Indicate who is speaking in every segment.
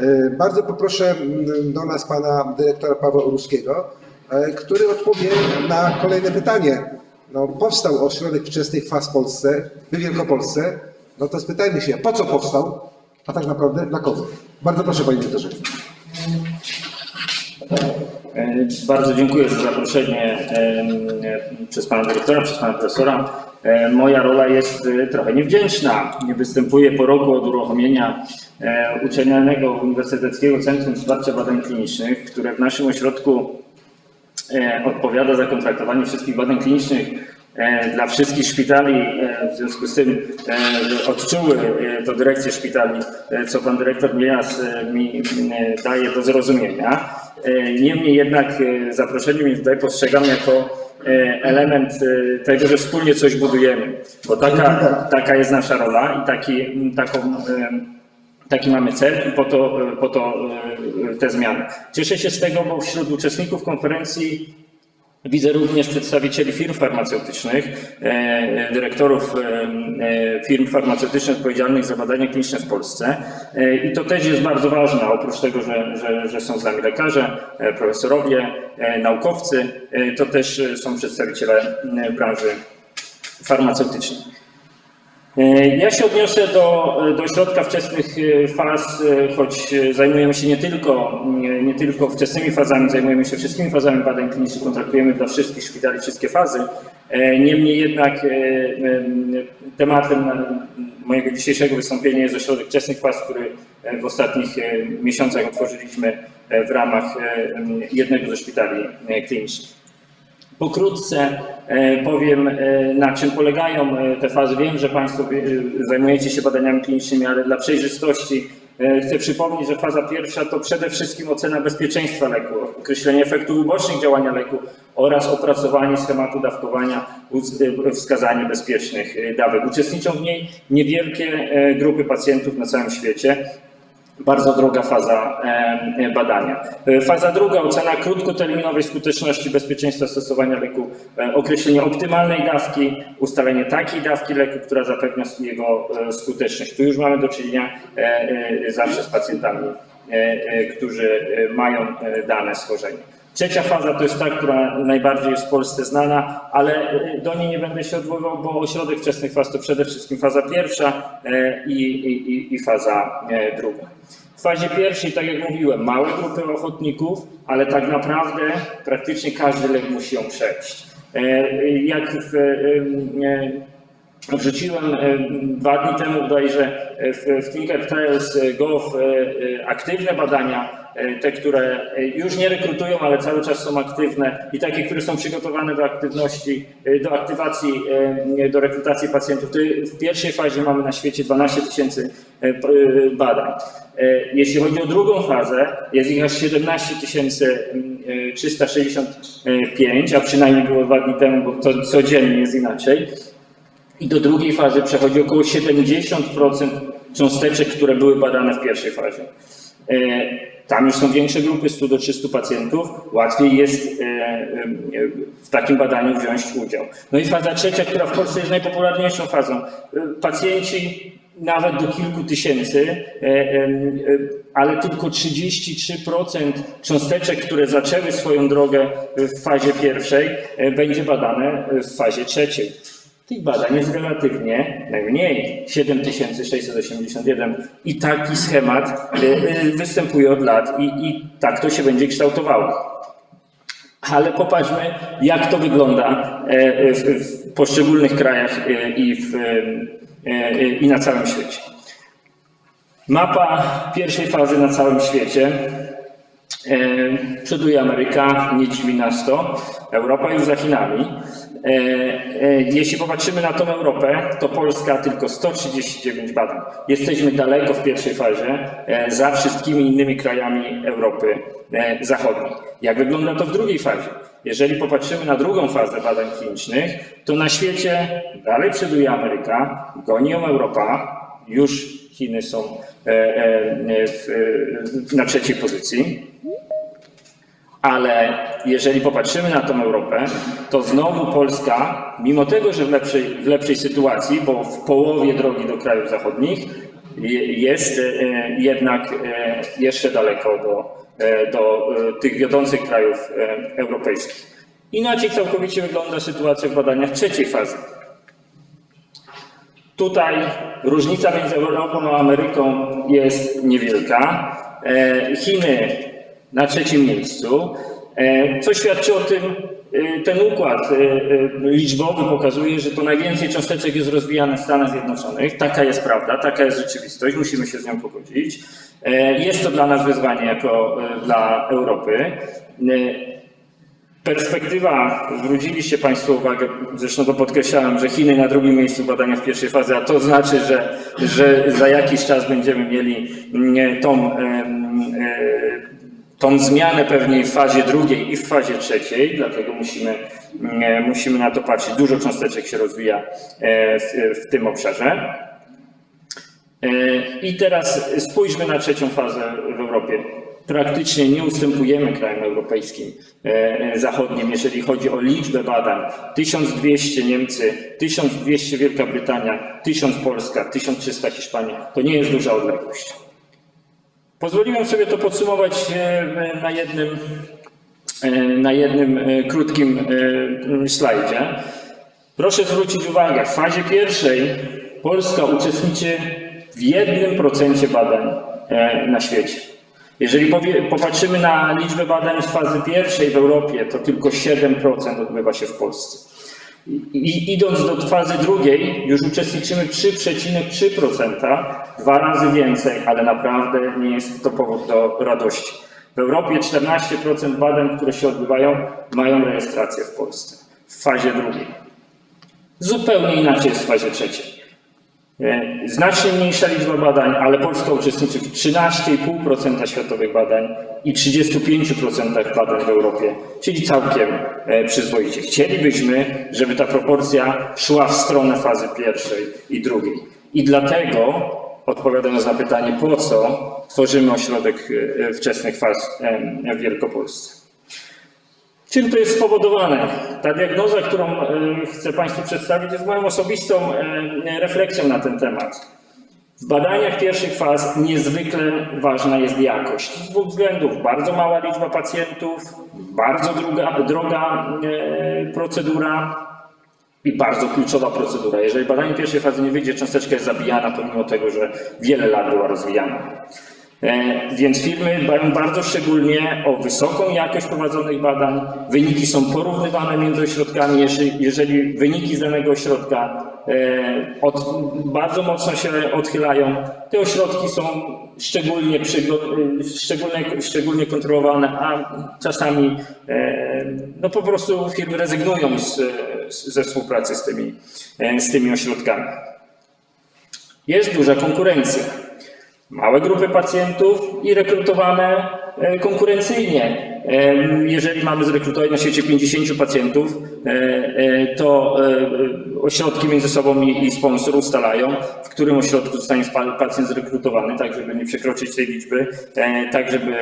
Speaker 1: E, Bardzo poproszę do nas pana dyrektora Pawła Uruskiego, e, który odpowie na kolejne pytanie. No, powstał ośrodek wczesnych faz w Polsce, w Wielkopolsce. No to spytajmy się, po co powstał, a tak naprawdę dla kogo? Bardzo proszę panie dyrektorze.
Speaker 2: E, Bardzo dziękuję za zaproszenie e, przez pana dyrektora, przez pana profesora. E, Moja rola jest trochę niewdzięczna. Nie występuję po roku od uruchomienia Uczelnianego Uniwersyteckiego Centrum Wsparcia Badań Klinicznych, które w naszym ośrodku odpowiada za kontraktowanie wszystkich badań klinicznych dla wszystkich szpitali. W związku z tym odczuły to dyrekcje szpitali, co pan dyrektor Milas mi daje do zrozumienia. E, Niemniej jednak e, zaproszenie mnie tutaj postrzegam jako e, element tego, że wspólnie coś budujemy, bo taka, taka jest nasza rola i taki, taką Taki mamy cel i po to, po to te zmiany. Cieszę się z tego, bo wśród uczestników konferencji widzę również przedstawicieli firm farmaceutycznych, e, dyrektorów e, e, firm farmaceutycznych odpowiedzialnych za badania kliniczne w Polsce. E, I to też jest bardzo ważne, oprócz tego, że, że, że są z nami lekarze, e, profesorowie, e, naukowcy, e, to też e, są przedstawiciele e, branży farmaceutycznej. E, Ja się odniosę do, do środka wczesnych e, faz, e, choć zajmujemy się nie tylko, nie, nie tylko wczesnymi fazami, zajmujemy się wszystkimi fazami badań klinicznych, kontraktujemy dla wszystkich szpitali wszystkie fazy. Niemniej jednak em, tematem mojego dzisiejszego wystąpienia jest ośrodek wczesnych faz, który w ostatnich miesiącach otworzyliśmy w ramach jednego ze szpitali klinicznych. Pokrótce e, powiem, e, na czym polegają e, te fazy. Wiem, że Państwo zajmujecie się badaniami klinicznymi, ale dla przejrzystości chcę przypomnieć, że faza pierwsza to przede wszystkim ocena bezpieczeństwa leku, określenie efektów ubocznych działania leku oraz opracowanie schematu dawkowania, wskazanie bezpiecznych dawek. Uczestniczą w niej niewielkie grupy pacjentów na całym świecie. Bardzo droga faza badania. E, Faza druga, ocena krótkoterminowej skuteczności bezpieczeństwa stosowania leku, e, określenie optymalnej dawki, ustalenie takiej dawki leku, która zapewnia jego e, skuteczność. Tu już mamy do czynienia zawsze z pacjentami, którzy mają dane schorzenie. Trzecia faza to jest ta, która najbardziej jest w Polsce znana, ale e, do niej nie będę się odwoływał, bo ośrodek wczesnych faz to przede wszystkim faza pierwsza e, i, i, i- faza e, druga. W fazie pierwszej, tak jak mówiłem, małe grupy ochotników, ale tak naprawdę praktycznie każdy lek musi ją przejść. Jak w, Wrzuciłem e, dwa dni temu bodajże e, w, w clinicaltrials.gov e, e, aktywne badania, te, które już nie rekrutują, ale cały czas są aktywne i takie, które są przygotowane do aktywności, do aktywacji, do rekrutacji pacjentów. W pierwszej fazie mamy na świecie 12 tysięcy badań. Jeśli chodzi o drugą fazę, jest ich aż 17 365, a przynajmniej było dwa dni temu, bo to codziennie jest inaczej. I do drugiej fazy przechodzi około 70% cząsteczek, które były badane w pierwszej fazie. E, Tam już są większe grupy, 100 do 300 pacjentów. Łatwiej jest e, e, w takim badaniu wziąć udział. No i faza trzecia, która w Polsce jest najpopularniejszą fazą. Pacjenci nawet do kilku tysięcy, ale tylko 33% cząsteczek, które zaczęły swoją drogę w fazie pierwszej, będzie badane w fazie trzeciej. Tych badań jest relatywnie najmniej 7681 i taki schemat y, y, występuje od lat i, i tak to się będzie kształtowało. Ale popatrzmy, jak to wygląda e, w, w poszczególnych krajach e, i, w, e, i na całym świecie. Mapa pierwszej fazy na całym świecie. Przoduje Ameryka, nie dziwi nas to. Europa już za Chinami. E, e, Jeśli popatrzymy na tą Europę, to Polska tylko 139 badań. Jesteśmy daleko w pierwszej fazie e, za wszystkimi innymi krajami Europy Zachodniej. Jak wygląda to w drugiej fazie? Jeżeli popatrzymy na drugą fazę badań klinicznych, to na świecie dalej przoduje Ameryka, goni ją Europa, już Chiny są na trzeciej pozycji. Ale jeżeli popatrzymy na tą Europę, to znowu Polska, mimo tego, że w lepszej, w lepszej sytuacji, bo w połowie drogi do krajów zachodnich, je- jest e, jednak e, jeszcze daleko do, e, do tych wiodących krajów europejskich. Inaczej całkowicie wygląda sytuacja w badaniach trzeciej fazy. Tutaj różnica między Europą a Ameryką jest niewielka. Chiny na trzecim miejscu, e, co świadczy o tym, e, ten układ e, liczbowy pokazuje, że to najwięcej cząsteczek jest rozwijane w Stanach Zjednoczonych. Taka jest prawda, taka jest rzeczywistość, musimy się z nią pogodzić. Jest to dla nas wyzwanie jako dla Europy. Perspektywa, zwróciliście Państwo uwagę, zresztą to podkreślałem, że Chiny na drugim miejscu w badaniach pierwszej fazy, a to znaczy, że, że za jakiś czas będziemy mieli mm, tą, tą zmianę pewnie w fazie drugiej i w fazie trzeciej, dlatego musimy, mm, musimy na to patrzeć. Dużo cząsteczek się rozwija e, w, w tym obszarze. E, I teraz spójrzmy na trzecią fazę w Europie. Praktycznie nie ustępujemy krajom europejskim e, zachodnim, jeżeli chodzi o liczbę badań. 1200 Niemcy, 1200 Wielka Brytania, 1000 Polska, 1300 Hiszpania. To nie jest duża odległość. Pozwoliłem sobie to podsumować e, na jednym, e, na jednym e, krótkim slajdzie. Proszę zwrócić uwagę, w fazie pierwszej Polska uczestniczy w jednym procencie badań na świecie. Jeżeli popatrzymy na liczbę badań z fazy pierwszej w Europie, to tylko 7% odbywa się w Polsce. I idąc do fazy drugiej, już uczestniczymy 3,3%, dwa razy więcej, ale naprawdę nie jest to powód do radości. W Europie 14% badań, które się odbywają, mają rejestrację w Polsce, w fazie drugiej. Zupełnie inaczej jest w fazie trzeciej. E, Znacznie mniejsza liczba badań, ale Polska uczestniczy w 13,5% światowych badań i 35% badań w Europie, czyli całkiem e, przyzwoicie. Chcielibyśmy, żeby ta proporcja szła w stronę fazy pierwszej i drugiej. I dlatego, odpowiadając na pytanie, po co tworzymy ośrodek e, wczesnych faz w Wielkopolsce. Czym to jest spowodowane? Ta diagnoza, którą e, chcę Państwu przedstawić, jest moją osobistą e, refleksją na ten temat. W badaniach pierwszych faz niezwykle ważna jest jakość. Z dwóch względów. Bardzo mała liczba pacjentów, bardzo droga, e, procedura i bardzo kluczowa procedura. Jeżeli badanie pierwszej fazy nie wyjdzie, cząsteczka jest zabijana, pomimo tego, że wiele lat była rozwijana. E, Więc firmy dbają bardzo szczególnie o wysoką jakość prowadzonych badań. Wyniki są porównywane między ośrodkami. Jeżeli, wyniki z danego ośrodka e, od, bardzo mocno się odchylają, te ośrodki są szczególnie, szczególnie, szczególnie kontrolowane, a czasami e, no po prostu firmy rezygnują z, ze współpracy z tymi, z tymi ośrodkami. Jest duża konkurencja małe grupy pacjentów i rekrutowane e, konkurencyjnie. Jeżeli mamy zrekrutować na świecie 50 pacjentów, e, e, to e, ośrodki między sobą i sponsor ustalają, w którym ośrodku zostanie pacjent zrekrutowany, tak żeby nie przekroczyć tej liczby, tak żeby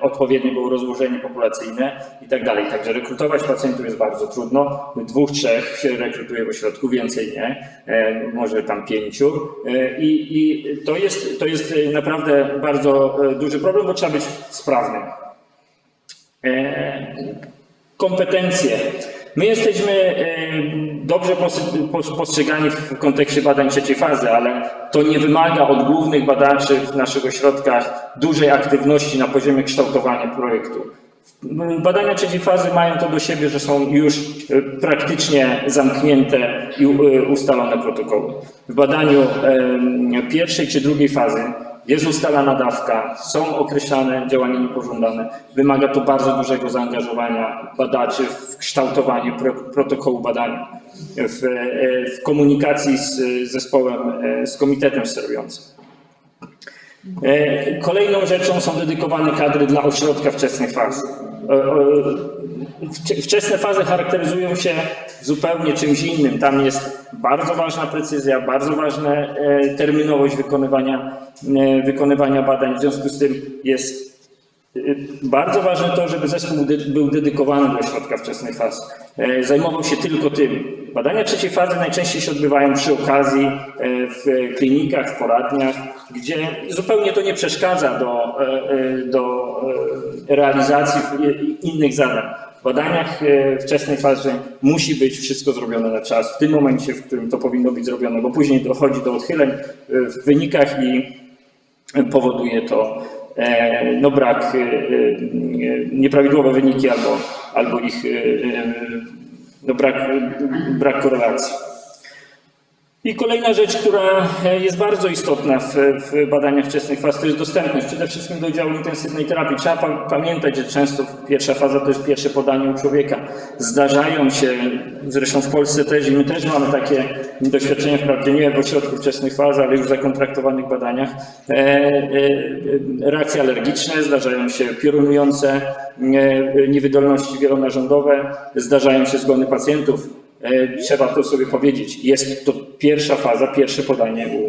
Speaker 2: odpowiednie było rozłożenie populacyjne i tak dalej. Także rekrutować pacjentów jest bardzo trudno. Dwóch, trzech się rekrutuje w ośrodku, więcej nie, może tam pięciu. I, i to, jest, to jest naprawdę bardzo duży problem, bo trzeba być sprawnym. E, Kompetencje. My jesteśmy e, dobrze pos- pos- postrzegani w kontekście badań trzeciej fazy, ale to nie wymaga od głównych badaczy w naszych ośrodkach dużej aktywności na poziomie kształtowania projektu. Badania trzeciej fazy mają to do siebie, że są już e, praktycznie zamknięte i ustalone protokoły. W badaniu pierwszej czy drugiej fazy jest ustalana dawka, są określane działania niepożądane. Wymaga to bardzo dużego zaangażowania badaczy w kształtowanie pro, protokołu badania, w, e, w komunikacji z zespołem, e, z komitetem sterującym. E, Kolejną rzeczą są dedykowane kadry dla ośrodka wczesnych faz. E, e, wcze- Wczesne fazy charakteryzują się zupełnie czymś innym. Tam jest bardzo ważna precyzja, bardzo ważna e, terminowość wykonywania, wykonywania badań. W związku z tym jest Bardzo ważne to, żeby zespół był dedykowany do ośrodka wczesnej fazy. E, Zajmował się tylko tym. Badania trzeciej fazy najczęściej się odbywają przy okazji e, w klinikach, w poradniach, gdzie zupełnie to nie przeszkadza do, e, do realizacji innych zadań. W badaniach wczesnej fazy musi być wszystko zrobione na czas, w tym momencie, w którym to powinno być zrobione, bo później dochodzi do odchyleń w wynikach i powoduje to no, brak, e, e, nieprawidłowe wyniki albo, albo ich e, e, no, brak, brak korelacji. I kolejna rzecz, która e, jest bardzo istotna w, w badaniach wczesnych faz, to jest dostępność. Przede wszystkim do działu intensywnej terapii. Trzeba pa, pamiętać, że często pierwsza faza to jest pierwsze podanie u człowieka. Zdarzają się, zresztą w Polsce też i my też mamy takie doświadczenia, wprawdzie nie w ośrodku wczesnych faz, ale już w zakontraktowanych badaniach. E, e, e, reakcje alergiczne, zdarzają się piorunujące e, niewydolności wielonarządowe, zdarzają się zgony pacjentów. E, Trzeba to sobie powiedzieć. Jest to pierwsza faza, pierwsze podanie u,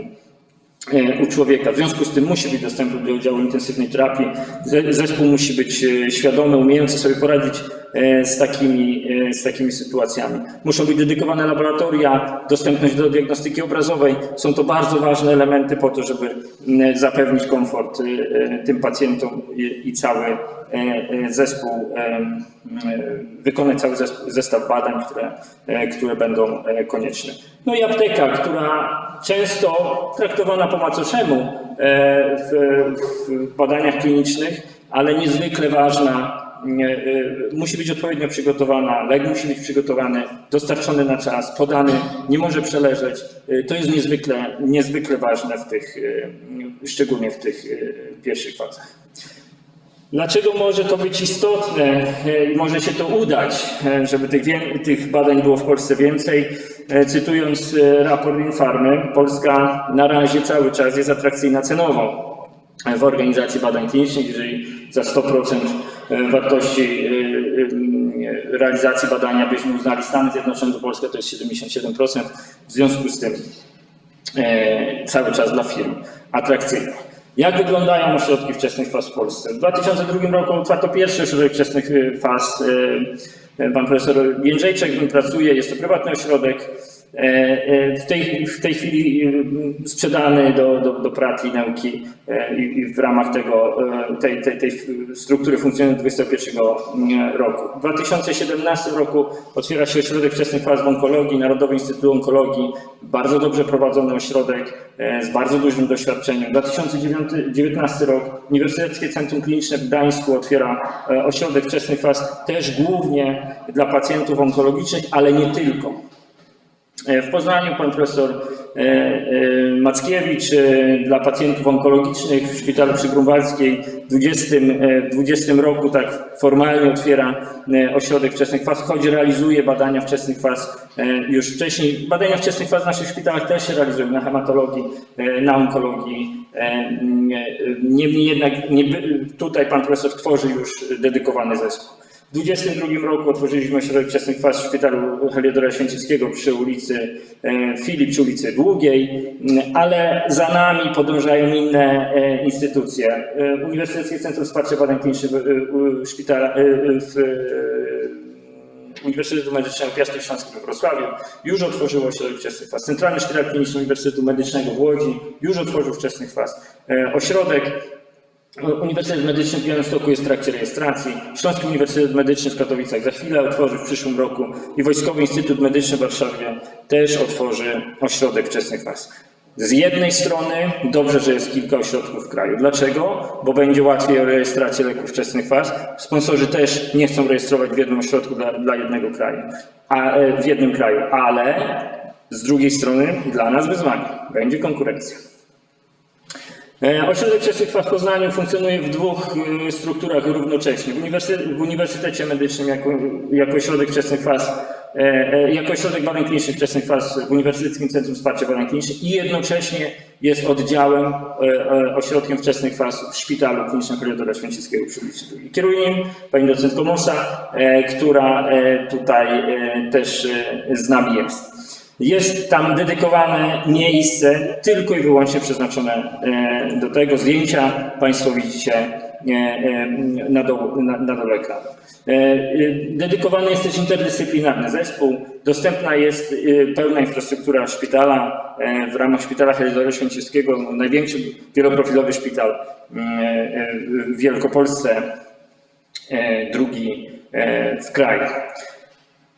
Speaker 2: e, u człowieka. W związku z tym musi być dostępny do oddziału intensywnej terapii. Ze- Zespół musi być e, świadomy, umiejący sobie poradzić z takimi, e, z takimi sytuacjami. Muszą być dedykowane laboratoria, dostępność do diagnostyki obrazowej. Są to bardzo ważne elementy po to, żeby zapewnić komfort e, e, tym pacjentom i, cały e, e, zespół, e, e, wykonać cały zestaw badań, które, e, które będą e, konieczne. No i apteka, która często traktowana po macoszemu e, w, badaniach klinicznych, ale niezwykle ważna musi być odpowiednio przygotowana, lek musi być przygotowany, dostarczony na czas, podany, nie może przeleżeć. Y, To jest niezwykle, niezwykle ważne w tych, szczególnie w tych pierwszych fazach. Dlaczego może to być istotne e, i może się to udać, e, żeby tych, tych badań było w Polsce więcej? E, Cytując e, raport Infarmy, Polska na razie cały czas jest atrakcyjna cenowo w organizacji badań klinicznych, jeżeli za 100% wartości e, e, realizacji badania byśmy uznali Stany Zjednoczone, to Polska to jest 77%. W związku z tym e, cały czas dla firm atrakcyjne. Jak wyglądają ośrodki wczesnych faz w Polsce? W 2002 roku otwarto pierwszy ośrodek wczesnych e, faz. e, Pan profesor nim pracuje, jest to prywatny ośrodek. E, e, W tej, w tej chwili e, sprzedany do, do, do Prat i Nauki i, w ramach tego, tej, tej, tej struktury funkcjonuje 2021 roku. W 2017 roku otwiera się ośrodek wczesnych faz w onkologii, Narodowy Instytut Onkologii, bardzo dobrze prowadzony ośrodek z bardzo dużym doświadczeniem. 2019 rok Uniwersyteckie Centrum Kliniczne w Gdańsku otwiera ośrodek wczesnych faz też głównie dla pacjentów onkologicznych, ale nie tylko. E, W Poznaniu pan profesor e, e, Mackiewicz dla pacjentów onkologicznych w szpitalu przy Grunwaldzkiej w 20, e, w 20 roku tak formalnie otwiera ośrodek wczesnych faz, choć realizuje badania wczesnych faz już wcześniej. Badania wczesnych faz w naszych szpitalach też się realizują na hematologii, na onkologii. Niemniej jednak tutaj pan profesor tworzy już dedykowany zespół. W 2022 roku otworzyliśmy ośrodek wczesnych faz w szpitalu Heliodora Święcickiego przy ulicy e, Filip, przy ulicy Długiej, m, ale za nami podążają inne e, instytucje. E, Uniwersyteckie Centrum Wsparcia Badań Klinicznych szpitala, w Uniwersytetu Medycznego Piastów Śląskich we Wrocławiu już otworzyło ośrodek wczesnych faz. Centralny Szpital Kliniczny Uniwersytetu Medycznego w Łodzi już otworzył wczesnych faz. Ośrodek Uniwersytet Medyczny w Białymstoku jest w trakcie rejestracji. Śląski Uniwersytet Medyczny w Katowicach za chwilę otworzy w przyszłym roku i Wojskowy Instytut Medyczny w Warszawie też otworzy ośrodek wczesnych faz. Z jednej strony dobrze, że jest kilka ośrodków w kraju. Dlaczego? Bo będzie łatwiej o rejestrację leków wczesnych faz. Sponsorzy też nie chcą rejestrować w jednym ośrodku dla, dla jednego kraju, a, e, w jednym kraju, ale z drugiej strony dla nas wyzwanie. Będzie konkurencja. E, Ośrodek Wczesnych Faz w Poznaniu funkcjonuje w dwóch e, strukturach równocześnie. W, uniwersy, w Uniwersytecie Medycznym jako, jako ośrodek wczesnych faz, e, e, jako ośrodek badań klinicznych wczesnych faz w Uniwersyteckim Centrum Wsparcia Badań Klinicznych i jednocześnie jest oddziałem, ośrodkiem wczesnych faz w Szpitalu Klinicznym Heliodora Święcickiego przy ulicy. Kieruje nim pani docent Komosa, e, która tutaj też z nami jest. Jest tam dedykowane miejsce tylko i wyłącznie przeznaczone e, do tego. Zdjęcia Państwo widzicie e, e, na, dole, na, na dole ekranu. Dedykowany jest też interdyscyplinarny zespół. Dostępna jest pełna infrastruktura szpitala w ramach szpitala Helidora Święcickiego, no, największy wieloprofilowy szpital mm, w Wielkopolsce, drugi w kraju.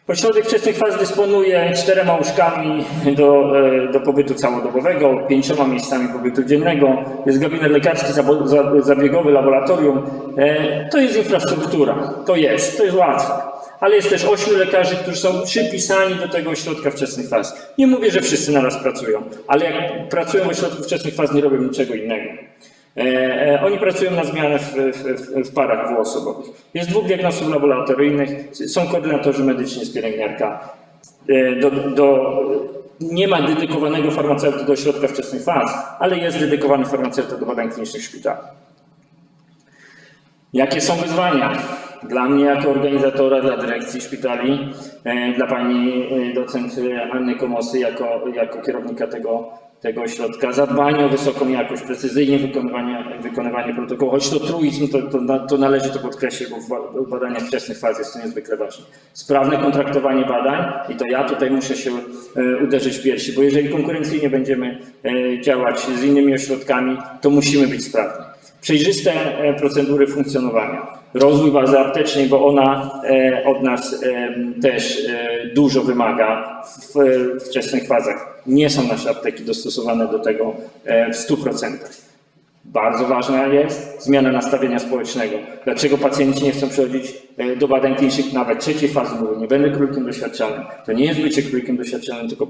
Speaker 2: Ośrodek wczesnych faz dysponuje czterema łóżkami do, e, do pobytu całodobowego, pięcioma miejscami pobytu dziennego, jest gabinet lekarski, zabiegowy, laboratorium. E, To jest infrastruktura, to jest, to jest łatwe. Ale jest też ośmiu lekarzy, którzy są przypisani do tego ośrodka wczesnych faz. Nie mówię, że wszyscy naraz pracują, ale jak pracują w ośrodku wczesnych faz, nie robią niczego innego. E, e, Oni pracują na zmianę w, w, w parach dwuosobowych. Jest dwóch diagnostów laboratoryjnych, są koordynatorzy medyczni, jest pielęgniarka. E, Do, do, nie ma dedykowanego farmaceuty do ośrodka wczesnych faz, ale jest dedykowany farmaceuta do badań klinicznych w szpitalu. Jakie są wyzwania? Dla mnie jako organizatora, dla dyrekcji szpitali, dla pani docent Anny Komosy jako, jako kierownika tego, tego ośrodka, zadbanie o wysoką jakość, precyzyjnie wykonywanie, wykonywanie protokołu, choć to truizm, to, to, to należy to podkreślić, bo w badaniach wczesnych faz jest to niezwykle ważne. Sprawne kontraktowanie badań i to ja tutaj muszę się e, uderzyć w piersi, bo jeżeli konkurencyjnie będziemy e, działać z innymi ośrodkami, to musimy być sprawni. Przejrzyste e, procedury funkcjonowania. Rozwój bazy aptecznej, bo ona e, od nas e, też e, dużo wymaga w, wczesnych fazach. Nie są nasze apteki dostosowane do tego w 100%. Bardzo ważna jest zmiana nastawienia społecznego. Dlaczego pacjenci nie chcą przechodzić e, do badań klinicznych nawet trzeciej fazy? Mówię, nie będę królikiem doświadczalnym. To nie jest bycie królikiem doświadczalnym, tylko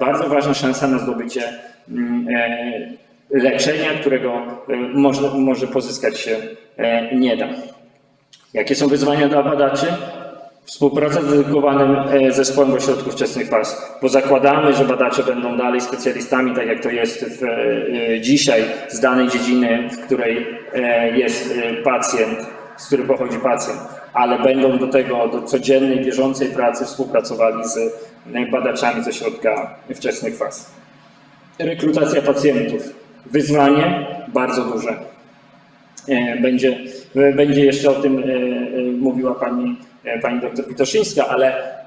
Speaker 2: bardzo ważna szansa na zdobycie mm, leczenia, którego może, może pozyskać się nie da. Jakie są wyzwania dla badaczy? Współpraca z dedykowanym e, zespołem w ośrodku wczesnych faz, bo zakładamy, że badacze będą dalej specjalistami, tak jak to jest w, e, e, dzisiaj z danej dziedziny, w której e, jest e, pacjent, z której pochodzi pacjent, ale będą do tego, do codziennej, bieżącej pracy współpracowali z e, badaczami z ośrodka wczesnych faz. Rekrutacja pacjentów. Wyzwanie bardzo duże. E, Będzie, e, będzie jeszcze o tym e, mówiła pani, pani doktor Witoszyńska, ale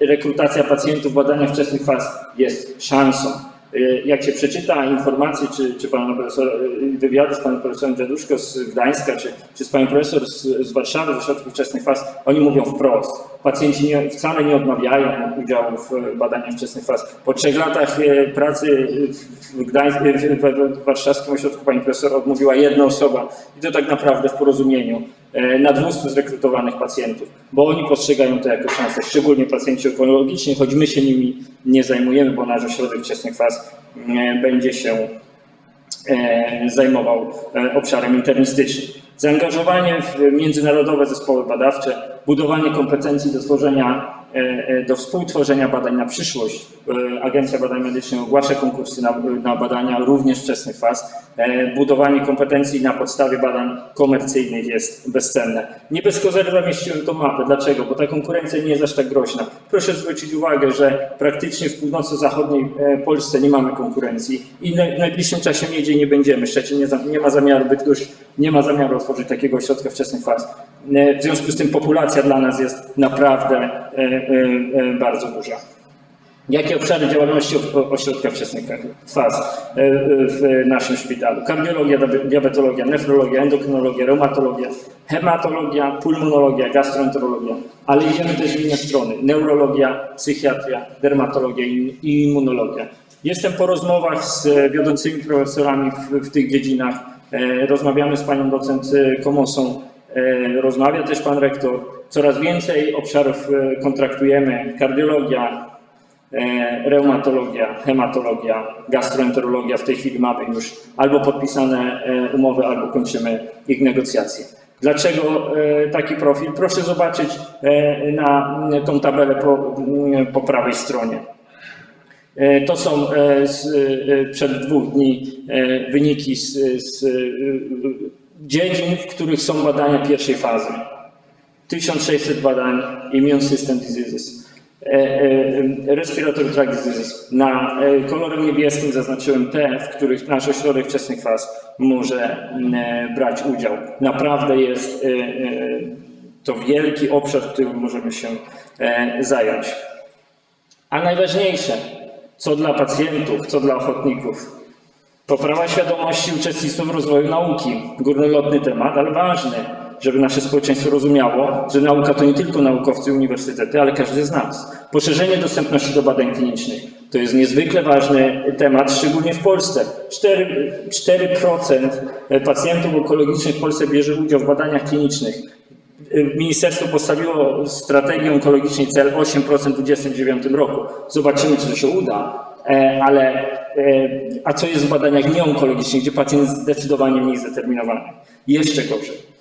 Speaker 2: rekrutacja pacjentów w badaniach wczesnych faz jest szansą. E, Jak się przeczyta informacje, czy, czy pana profesora, e, wywiady z panem profesorem Dziaduszko z Gdańska, czy, czy z panią profesor z, z Warszawy, ze środków wczesnych faz, oni mówią wprost. Pacjenci nie, wcale nie odmawiają udziału w badaniach wczesnych faz. Po trzech latach pracy w, Gdańsku, w, w, w warszawskim ośrodku pani profesor odmówiła jedna osoba i to tak naprawdę w porozumieniu na 200 zrekrutowanych pacjentów, bo oni postrzegają to jako szansę, szczególnie pacjenci onkologiczni, choć my się nimi nie zajmujemy, bo nasz ośrodek wczesnych faz e, będzie się e, zajmował e, obszarem internistycznym. Zaangażowanie w międzynarodowe zespoły badawcze, budowanie kompetencji do tworzenia, e, e, do współtworzenia badań na przyszłość. E, Agencja Badań Medycznych ogłasza konkursy na, na badania również wczesnych faz. E, Budowanie kompetencji na podstawie badań komercyjnych jest bezcenne. Nie bez kozery zamieściłem tą mapę. Dlaczego? Bo ta konkurencja nie jest aż tak groźna. Proszę zwrócić uwagę, że praktycznie w północno-zachodniej e, Polsce nie mamy konkurencji i w najbliższym czasie nigdzie nie będziemy. Szczecin nie, nie ma zamiaru, Bydgoszcz nie ma zamiaru otworzyć takiego ośrodka wczesnych faz. E, W związku z tym populacja dla nas jest naprawdę e, e, e, bardzo duża. Jakie obszary działalności ośrodka wczesnych faz e, w naszym szpitalu? Kardiologia, diabe- diabetologia, nefrologia, endokrynologia, reumatologia, hematologia, pulmonologia, gastroenterologia, ale idziemy też w inne strony. Neurologia, psychiatria, dermatologia i i immunologia. Jestem po rozmowach z wiodącymi profesorami w, w tych dziedzinach. E, Rozmawiamy z panią docent e, Komosą, E, Rozmawia też pan rektor. Coraz więcej obszarów e, kontraktujemy. Kardiologia, e, reumatologia, hematologia, gastroenterologia. W tej chwili mamy już albo podpisane e, umowy, albo kończymy ich negocjacje. Dlaczego taki profil? Proszę zobaczyć na tą tabelę po, po prawej stronie. To są z, przed dwóch dni wyniki z, z dziedzin, w których są badania pierwszej fazy. 1600 badań Immune System Diseases. e, e, respiratory tract disease. Na e, kolorem niebieskim zaznaczyłem te, w których nasz ośrodek wczesnych faz może e, brać udział. Naprawdę jest to wielki obszar, którym możemy się zająć. A najważniejsze, co dla pacjentów, co dla ochotników. Poprawa świadomości uczestnictwa w rozwoju nauki. Górnolotny temat, ale ważny, żeby nasze społeczeństwo rozumiało, że nauka to nie tylko naukowcy i uniwersytety, ale każdy z nas. Poszerzenie dostępności do badań klinicznych. To jest niezwykle ważny temat, szczególnie w Polsce. 4%, 4% pacjentów onkologicznych w Polsce bierze udział w badaniach klinicznych. Ministerstwo postawiło strategię onkologicznej cel 8% w 2029 roku. Zobaczymy, czy to się uda. E, Ale e, a co jest w badaniach nieonkologicznych, gdzie pacjent jest zdecydowanie mniej zdeterminowany? Jeszcze gorzej.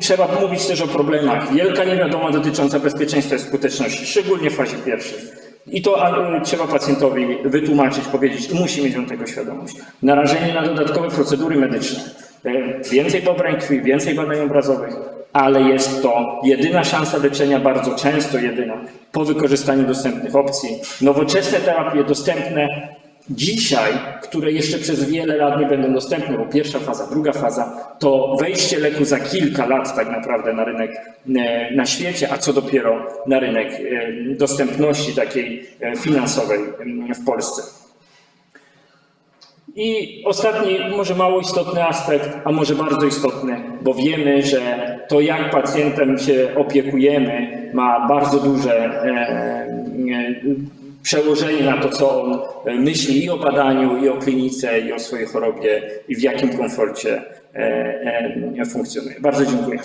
Speaker 2: Trzeba mówić też o problemach. Wielka niewiadoma dotycząca bezpieczeństwa i skuteczności, szczególnie w fazie pierwszej. I to a, trzeba pacjentowi wytłumaczyć, powiedzieć musi mieć on tego świadomość. Narażenie na dodatkowe procedury medyczne. E, Więcej pobrań krwi, więcej badań obrazowych, ale jest to jedyna szansa leczenia, bardzo często jedyna, po wykorzystaniu dostępnych opcji. Nowoczesne terapie dostępne dzisiaj, które jeszcze przez wiele lat nie będą dostępne, bo pierwsza faza, druga faza, to wejście leku za kilka lat tak naprawdę na rynek e, na świecie, a co dopiero na rynek e, dostępności takiej e, finansowej em, w Polsce. I ostatni, może mało istotny aspekt, a może bardzo istotny, bo wiemy, że to jak pacjentem się opiekujemy ma bardzo duże przełożenie na to, co on e, myśli i o badaniu, i o klinice, i o swojej chorobie, i w jakim komforcie e, e, funkcjonuje. Bardzo dziękuję.